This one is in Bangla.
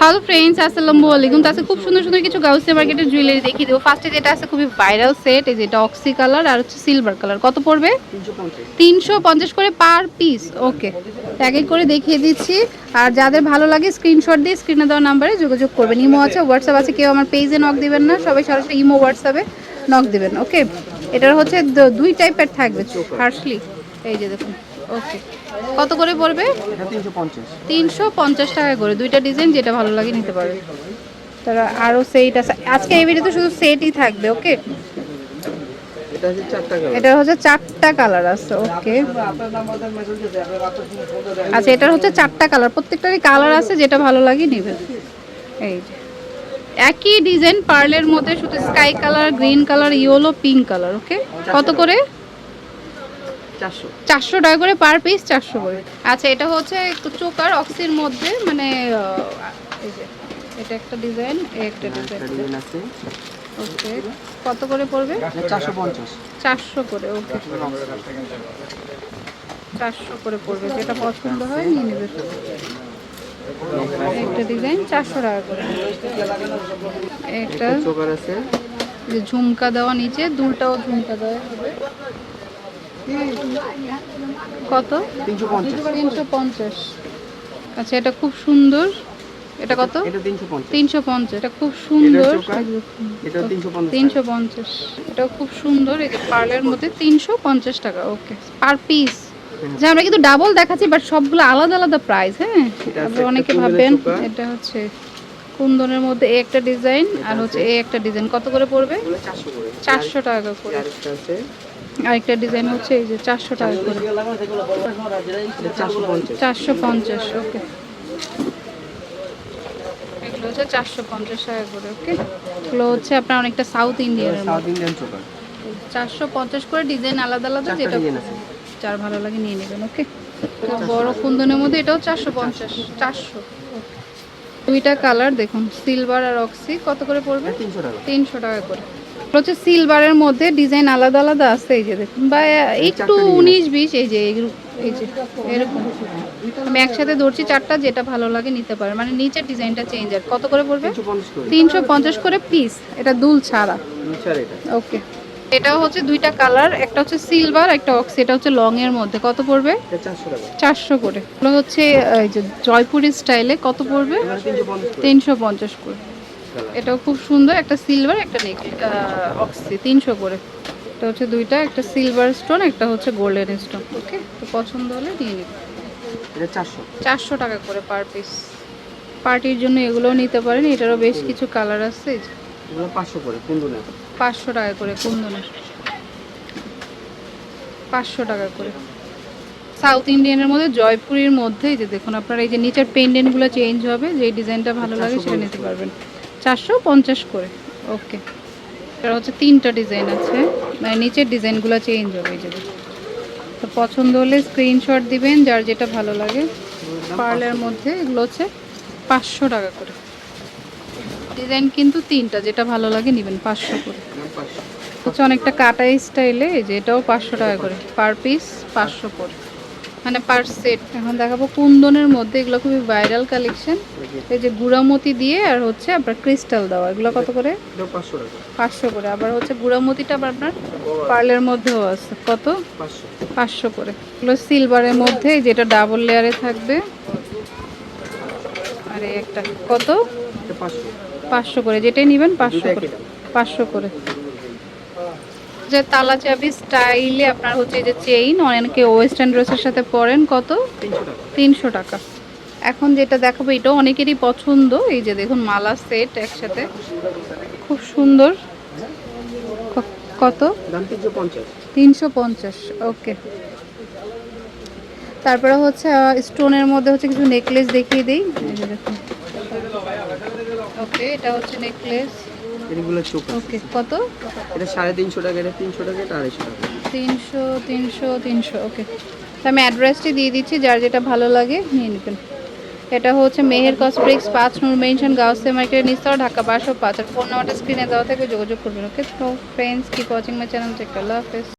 হ্যালো ফ্রেন্ডস আসসালামু আলাইকুম তো আজকে খুব সুন্দর সুন্দর কিছু গাউসিয়া মার্কেটের জুয়েলারি দেখিয়ে দেবো। ফার্স্টে যেটা আছে, খুবই ভাইরাল সেট এই যেটা অক্সি কালার আর হচ্ছে সিলভার কালার কত পড়বে? তিনশো পঞ্চাশ করে পার পিস ওকে এক এক করে দেখিয়ে দিচ্ছি। আর যাদের ভালো লাগে স্ক্রিনশট দিয়ে স্ক্রিনে দেওয়া নাম্বারে যোগাযোগ করবেন। ইমো আছে হোয়াটসঅ্যাপ আছে, কেউ আমার পেজে নক দিবেন না। সবাই সরাসরি ইমো হোয়াটসঅ্যাপে নক দিবেন। ওকে এটার হচ্ছে দুই টাইপের থাকবে হার্সলি এই যে দেখুন। ওকে কত করে পড়বে? তিনশো পঞ্চাশ। টাকা করে। দুইটা ডিজাইন যেটা ভালো লাগে নিতে পারবে তারা আরও সেট আছে। আজকে এই ভিডিওতে শুধু সেটই থাকবে ওকে এটা হচ্ছে চারটা কালার আছে ওকে আচ্ছা এটার হচ্ছে চারটা কালার প্রত্যেকটারই কালার আছে যেটা ভালো লাগে নেবেন এই যে। একই ডিজাইন পার্লের মধ্যে শুধু sky colour green colour yellow pink colour okay কত করে? চারশো। টাকা করে পার পিস চারশো করে। আচ্ছা এটা হচ্ছে একটু চোকার অক্সির মধ্যে মানে এই যে এটা একটা ডিজাইন একটা ডিজাইন একটা ডিজাইন আছে। ওকে কত করে পড়বে? চারশো পঞ্চাশ। চারশো করে ওকে। চারশো করে পড়বে যেটা পছন্দ হয় নিয়ে নেবে। একটা ডিজাইন চারশো টাকা করে। একটা চোকার আছে। যে ঝুমকা দেওয়া নিচে দুলটাও ঝুমকা দেওয়া। হবে কত? তিনশো পঞ্চাশ। আচ্ছা এটা খুব সুন্দর। এটা কত? তিনশো পঞ্চাশ। এটা খুব সুন্দর। তিনশো পঞ্চাশ। এটাও খুব সুন্দর। এই যে পার্লের মধ্যে তিনশো পঞ্চাশ টাকা। ওকে। Per piece. যে আমরা কিন্তু ডাবল দেখাচ্ছি বাট সবগুলো আলাদা আলাদা প্রাইস হ্যাঁ? আবার অনেকে ভাববেন এটা হচ্ছে কুন্দনের মধ্যে এই একটা ডিজাইন আর হচ্ছে এই একটা ডিজাইন কত করে পড়বে? চারশো টাকা করে। আরেকটা ডিজাইন হচ্ছে এই যে চারশো টাকা করে। চারশো পঞ্চাশ ওকে। এগুলো হচ্ছে চারশো পঞ্চাশ টাকা করে ওকে। এগুলো হচ্ছে আপনার অনেকটা সাউথ ইন্ডিয়ান চারশো পঞ্চাশ করে ডিজাইন আলাদা আলাদা যেটা যার ভালো লাগে নিয়ে নেবেন ওকে। বড় কুন্দনের মধ্যে এটাও চারশো পঞ্চাশ চারশো। দুইটা কালার দেখুন সিলভার আর অক্সি কত করে পড়বে? তিনশো টাকা। তিনশো টাকা করে। হচ্ছে সিলভারের মধ্যে ডিজাইন আলাদা আলাদা আছে এই যে দেখুন। বা একটু উনিশ বিশ এই যে এই যে এরকম। আমি একসাথে ধরছি চারটা যেটা ভালো লাগে নিতে পারে। মানে নিচের ডিজাইনটা চেঞ্জ আর। কত করে পড়বে? তিনশো পঞ্চাশ করে। পিস এটা দুল ছাড়া। ওকে এটাও হচ্ছে দুইটা কালার একটা হচ্ছে সিলভার একটা অক্সি এটা হচ্ছে লং এর মধ্যে। কত পড়বে? চারশো করে। হচ্ছে এই যে জয়পুরি স্টাইলে কত পড়বে? তিনশো পঞ্চাশ করে। এটাও খুব সুন্দর একটা সিলভার একটা নেক অক্সি তিনশো করে। এটা হচ্ছে দুইটা একটা সিলভার স্টোন একটা হচ্ছে গোল্ডেন স্টোন ওকে তো পছন্দ হলে নিয়ে নিন। চারশো। টাকা করে পার পিস পার্টির জন্য এগুলোও নিতে পারেন এটারও বেশ কিছু কালার আছে। পাঁচশো করে কুন্দনের। পাঁচশো টাকা করে কুন্দনের। পাঁচশো টাকা করে। সাউথ ইন্ডিয়ানের মধ্যে জয়পুরের মধ্যে এই যে দেখুন আপনার এই যে নিচের পেন্ডেন্টগুলো চেঞ্জ হবে যে ডিজাইনটা ভালো লাগে সেটা নিতে পারবেন। চারশো পঞ্চাশ করে। ওকে এটা হচ্ছে তিনটা ডিজাইন আছে। মানে নিচের ডিজাইনগুলো চেঞ্জ হবে এই যে তো পছন্দ হলে স্ক্রিনশট দিবেন, যার যেটা ভালো লাগে। পার্লের মধ্যে এগুলো হচ্ছে পাঁচশো টাকা করে। ডিজাইন কিন্তু তিনটা, যেটা ভালো লাগে নেবেন পাঁচশো করে। হচ্ছে অনেকটা কাটাই স্টাইলে এই যে এটাও পাঁচশো টাকা করে। পার পিস পাঁচশো করে। মানে পার সেট এখন দেখাবো কুন্দনের মধ্যে এগুলো খুবই ভাইরাল কালেকশন এই যে গুড়ামতি দিয়ে আর হচ্ছে আপনার ক্রিস্টাল দেওয়া। এগুলো কত করে? পাঁচশো করে। আবার হচ্ছে গুড়ামতিটা আবার আপনার পার্লের মধ্যেও আছে। কত? পাঁচশো। করে। এগুলো সিলভারের মধ্যে এই যেটা ডাবল লেয়ারে থাকবে। আর একটা কত? পাঁচশো। করে। যেটাই নেবেন পাঁচশো করে। পাঁচশো করে। যে তালা চাবি স্টাইলে আপনার হচ্ছে যে চেইন, অনেকে ওয়েস্টার্ন ড্রেসের সাথে পরেন, কত? তিনশো টাকা। এখন যেটা দেখাবো, এটাও অনেকেরই পছন্দ। এই যে দেখুন, মালা সেট একসাথে। খুব সুন্দর। কত? তিনশো পঞ্চাশ, ওকে। তারপরে হচ্ছে স্টোনের মধ্যে হচ্ছে কিছু নেকলেস দেখিয়ে দিই। দেখুন। ওকে, এটা হচ্ছে নেকলেস এগুলো চোখা ওকে কত? এটা সাড়ে তিনশো টাকা এটা তিনশো টাকা এটা আড়াইশো টাকা। তিনশো তিনশো তিনশো ওকে আমি অ্যাড্রেসটি দিয়ে দিচ্ছি যার যেটা ভালো লাগে নিয়ে নেবেন। এটা হচ্ছে মেহের কসমেটিক্স পাঁচ নূর মেনশন গাউসে মার্কেট নিস্তর ঢাকা বাসো পাঁচ। আর ফোন নাম্বারটা স্ক্রিনে দেওয়া থেকে যোগাযোগ করবেন ওকে তো friends keep watching my channel check আল্লাহ হাফেজ।